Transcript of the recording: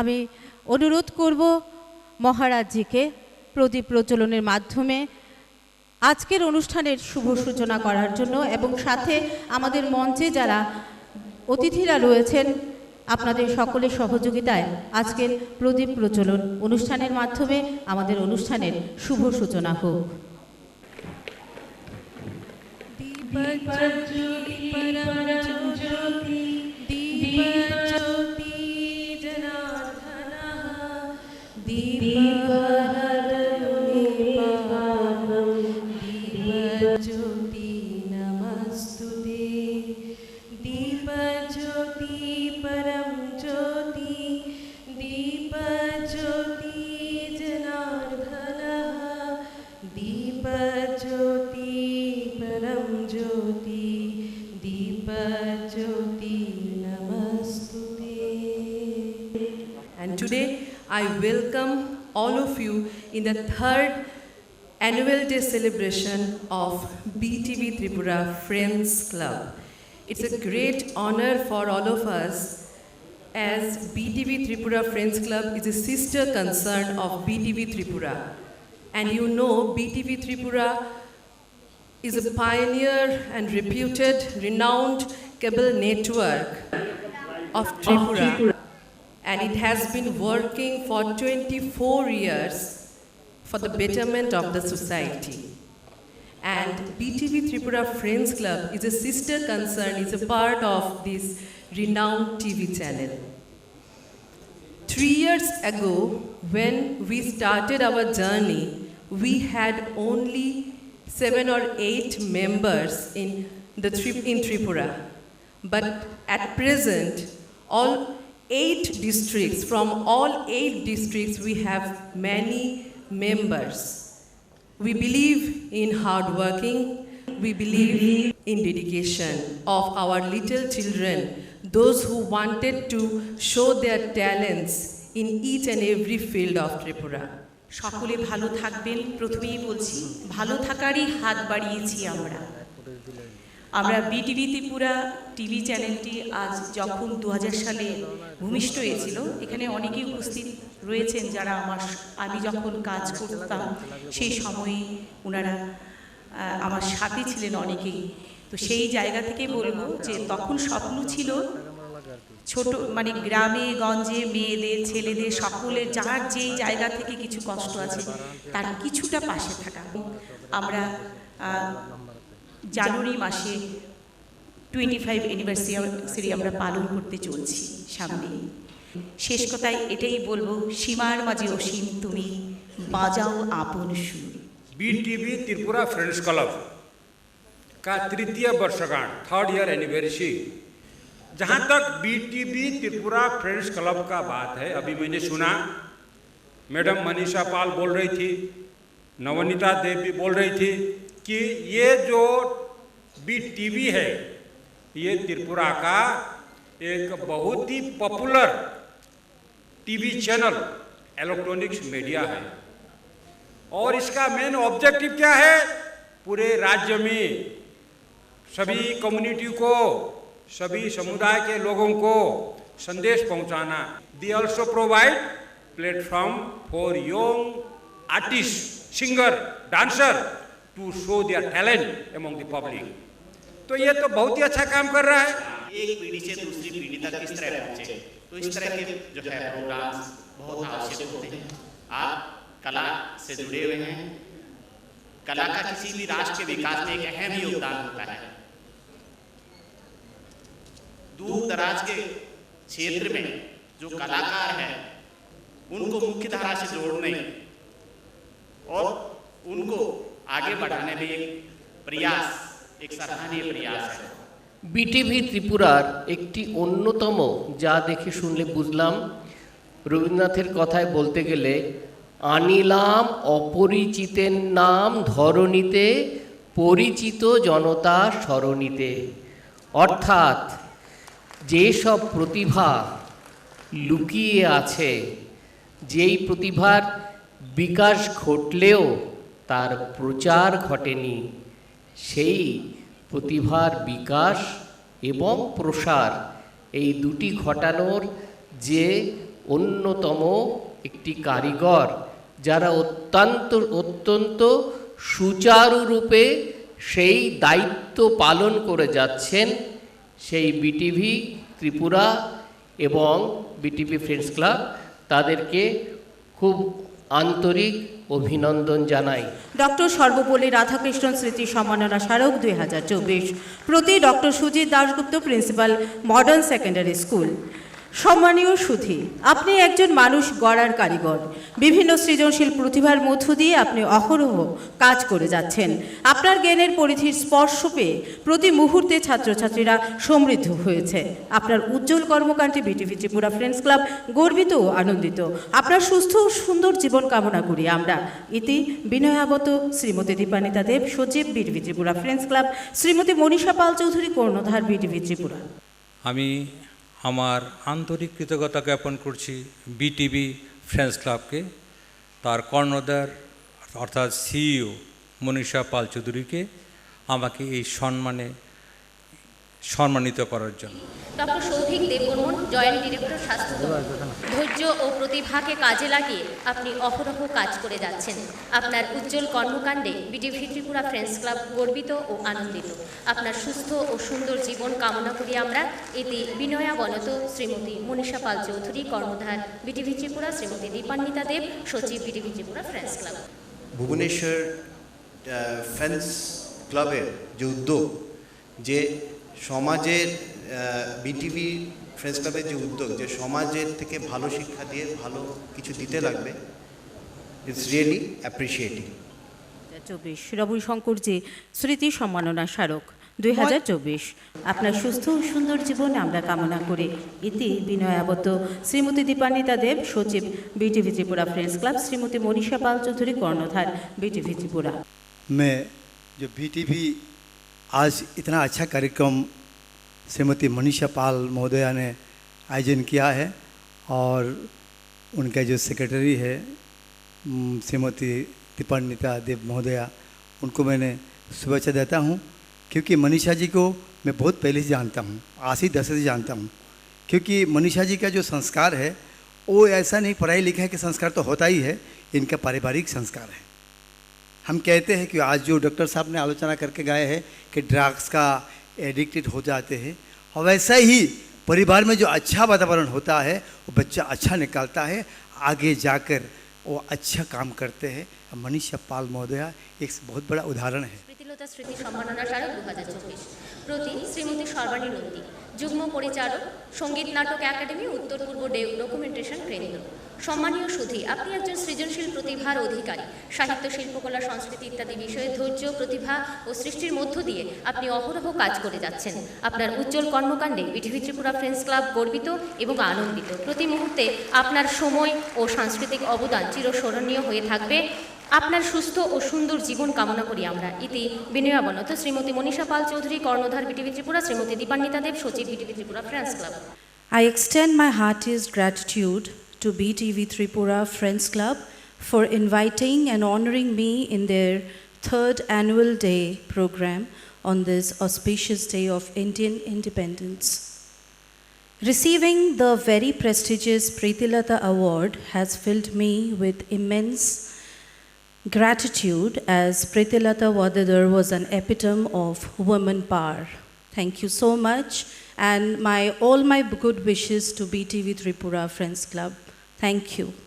আমি অনুরোধ করব মহারাজজিকে প্রদীপ প্রচলনের মাধ্যমে আজকের অনুষ্ঠানের শুভ সূচনা করার জন্য এবং সাথে আমাদের মঞ্চে যারা অতিথিরা রয়েছেন, আপনাদের সকলের সহযোগিতায় আজকের প্রদীপ প্রচলন অনুষ্ঠানের মাধ্যমে আমাদের অনুষ্ঠানের শুভ সূচনা হোক। দীপ জ্যোতি दीपज्योति परं ज्योति दीपज्योति नमस्तुते And today I welcome all of you in the third annual day celebration of BTV Tripura Friends Club. It's a great honor for all of us as BTV Tripura Friends Club is a sister concern of BTV Tripura. And you know BTV Tripura is a pioneer and reputed, renowned cable network of Tripura. And it has been working for 24 years for the betterment of the society. And BTV Tripura Friends Club is a sister concern, is a part of this renowned TV channel. Three years ago, when we started our journey, we had only seven or eight members in, the, in Tripura. But at present, all eight districts, from all eight districts, we have many members. We believe in hard working, we believe in dedication of our little children, those who wanted to show their talents in each and every field of Tripura. সকলে ভালো থাকবেন, প্রথমেই বলছি, ভালো থাকারই হাত বাড়িয়েছি আমরা। আমরা BTV Tripura TV চ্যানেলটি আজ যখন দু হাজার সালে ভূমিষ্ঠ হয়েছিল, এখানে অনেকেই উপস্থিত রয়েছেন যারা আমার আমি যখন কাজ করতাম, সেই সময়ে ওনারা আমার সাথে ছিলেন অনেকেই। তো সেই জায়গা থেকে বলব যে তখন স্বপ্ন ছিল ছোট মানে গ্রামে গঞ্জে মেয়েদের ছেলেদের সকলের যার যেই জায়গা থেকে কিছু কষ্ট আছে তার কিছুটা পাশে থাকা আমরা আহ, জানুয়ারি মাসে টোয়েন্টি ফাইভ অ্যানিভার্সারি আমরা পালন করতে চলছি সামনে শেষ কথায় এটাই বলবো সীমার মাঝে অসীম তুমি বাজাও আপন সুর बीटीवी त्रिपुरा फ्रेंड्स क्लब का तृतीय वर्षगांठ थर्ड ईयर एनिवर्सरी जहाँ तक बीटीवी त्रिपुरा फ्रेंड्स क्लब का बात है, अभी मैंने सुना। मैडम मनीषा पाल बोल रही थी, नवनीता देव बोल रही थी कि ये जो बीटीवी है, ये त्रिपुरा का एक बहुत ही popular TV channel electronics media है। और इसका मेन ऑब्जेक्टिव क्या है? पूरे राज्य में सभी कम्युनिटी को सभी समुदाय के लोगों को संदेश पहुंचाना। They also provide platform for young artist singer dancer to show their talent among the public तो ये तो बहुत ही अच्छा काम कर रहा है। एक पीढ़ी से दूसरी पीढ़ी तक किस तरह पहुँचे? तो इस तरह के जो है प्रोग्राम्स बहुत आवश्यक होते हैं। आप कला से जुड़े हुए हैं। कला का किसी भी राष्ट्र के विकास में एक अहम योगदान होता है। दूर दराज के क्षेत्र में जो कलाकार हैं उनको मुख्य धारा से जोड़ने और उनको आगे बढ़ाने में एक प्रयास एक सराहनीय प्रयास है বিটিভি ত্রিপুরার একটি অন্যতম যা দেখে শুনলে বুঝলাম রবীন্দ্রনাথের কথায় বলতে গেলে আনিলাম অপরিচিতের নাম ধরণীতে পরিচিত জনতা সরণীতে অর্থাৎ যেসব প্রতিভা লুকিয়ে আছে, যেই প্রতিভার বিকাশ ঘটলেও তার প্রচার ঘটেনি, সেই প্রতিভার বিকাশ এবং প্রসার এই দুটি ঘটানোর যে অন্যতম একটি কারিগর, যারা অত্যন্ত অত্যন্ত সুচারুরূপে সেই দায়িত্ব পালন করে যাচ্ছেন সেই বিটিভি ত্রিপুরা এবং বিটিভি ফ্রেন্ডস ক্লাব তাদেরকে খুব আন্তরিক অভিনন্দন জানাই। ডক্টর সর্বপল্লী রাধাকৃষ্ণন স্মৃতি সম্মাননা স্মারক দুই হাজার চব্বিশ। প্রতি doctor Sujit Dasgupta principal modern secondary school. সম্মানীয় সুধী, আপনি একজন মানুষ গড়ার কারিগর। বিভিন্ন সৃজনশীল প্রতিভার মধ্য দিয়ে আপনি অহরহ কাজ করে যাচ্ছেন। আপনার জ্ঞানের পরিধির স্পর্শ পেয়ে প্রতি মুহূর্তে ছাত্রছাত্রীরা সমৃদ্ধ হয়েছে। আপনার উজ্জ্বল কর্মকাণ্ডে বিটিভি ত্রিপুরা ফ্রেন্ডস ক্লাব গর্বিত ও আনন্দিত। আপনার সুস্থ ও সুন্দর জীবন কামনা করি আমরা। ইতি বিনয়াবত শ্রীমতী দীপানিতা দেব, সচিব BTV Tripura friends club, Shrimati Manisha Pal Chowdhury কর্ণধার বিটিভি ত্রিপুরা আমি আমার আন্তরিক কৃতজ্ঞতা জ্ঞাপন করছি বিটিভি ফ্রেন্স ক্লাবকে তার কর্ণদার অর্থাৎ সিইও মনীষা পাল চৌধুরীকে আমাকে এই সম্মানে সম্মানিত করার জন্য। Doctor Souvik Debbarma joint director স্বাস্থ্য ধৈর্য ও প্রতিভাকে কাজে লাগিয়ে আপনি অহরহ কাজ করে যাচ্ছেন। আপনার উজ্জ্বল কর্মকাণ্ডে বিটিভি ত্রিপুরা ফ্রেন্ডস ক্লাব গর্বিত ও আনন্দিত। আপনার সুস্থ ও সুন্দর জীবন কামনা করি আমরা। এতে বিনয়া বনত শ্রীমতী মনীষা পাল চৌধুরী কর্মধার বিটিভি ত্রিপুরা শ্রীমতী দীপান্বিতা দেব সচিব BTV Tripura friends club. Bhubaneswar friends ক্লাবের যে উদ্যোগ যে সমাজের বিটিভি ফ্রেন্ডস ক্লাবের যে উদ্যোগ যে সমাজের থেকে ভালো শিক্ষা দিয়ে ভালো কিছু দিতে লাগবে ইটস রিয়েলি অ্যাপ্রিসিয়েটিং চব্বিশ রবি শঙ্করজি স্মৃতি সম্মাননা স্মারক দুই হাজার চব্বিশ। আপনার সুস্থ ও সুন্দর জীবন আমরা কামনা করি ইতি বিনয়াবত শ্রীমতী দীপান্বিতা দেব সচিব BTV Tripura friends club Shrimati Manisha Pal Chowdhury কর্ণধার বিটিভি ত্রিপুরা। মে যে বিটিভি आज इतना अच्छा कार्यक्रम श्रीमती मनीषा पाल महोदया ने आयोजन किया है और उनका जो सेक्रेटरी है श्रीमती दीपान्विता देव महोदया, उनको मैंने शुभेच्छा देता हूँ। क्योंकि मनीषा जी को मैं बहुत पहले से जानता हूँ ही दस से जानता हूँ। क्योंकि मनीषा जी का जो संस्कार है, वो ऐसा नहीं, पढ़ाई लिखाई के संस्कार तो होता ही है, इनका पारिवारिक संस्कार है। हम कहते हैं कि आज जो डॉक्टर साहब ने आलोचना करके गए हैं कि ड्रग्स का एडिक्टेड हो जाते हैं और वैसा ही परिवार में जो अच्छा वातावरण होता है वो बच्चा अच्छा निकालता है आगे जाकर वो अच्छा काम करते हैं मनीषा पाल महोदया एक बहुत बड़ा उदाहरण है প্রীতিলতা স্মৃতি সম্মাননা স্মারক দু হাজার চব্বিশ প্রতি শ্রীমতী সর্বাণী নন্দী যুগ্ম পরিচালক, সংগীত নাটক একাডেমি, উত্তর পূর্ব ডকুমেন্টেশন কেন্দ্র। সম্মানীয় সুধী, আপনি একজন সৃজনশীল প্রতিভার অধিকারী। সাহিত্য, শিল্পকলা, সংস্কৃতি ইত্যাদি বিষয়ে ধৈর্য, প্রতিভা ও সৃষ্টির মধ্য দিয়ে আপনি অহরহ কাজ করে যাচ্ছেন। আপনার উজ্জ্বল কর্মকাণ্ডে বিটিভি ত্রিপুরা ফ্রেন্ডস ক্লাব গর্বিত এবং আনন্দিত। প্রতি মুহূর্তে আপনার সময় ও সাংস্কৃতিক অবদান চিরস্মরণীয় হয়ে থাকবে। আপনার সুস্থ ও সুন্দর জীবন কামনা করি আমরা ইতি বিনয়াবনত শ্রীমতী মনীষা পাল চৌধুরী কর্ণধার বিটিভি ত্রিপুরা শ্রীমতী দীপান্বিতা দেব সচিব BTV Tripura friends club I extend my heartiest gratitude to BTV Tripura Friends Club for inviting and honoring me in their third annual day program on this auspicious day of Indian independence. Receiving the very prestigious Pretilata Award has filled me with immense gratitude as Pretilata Wadadar was an epitome of woman power. Thank you so much and my all my good wishes to BTV Tripura Friends Club. Thank you.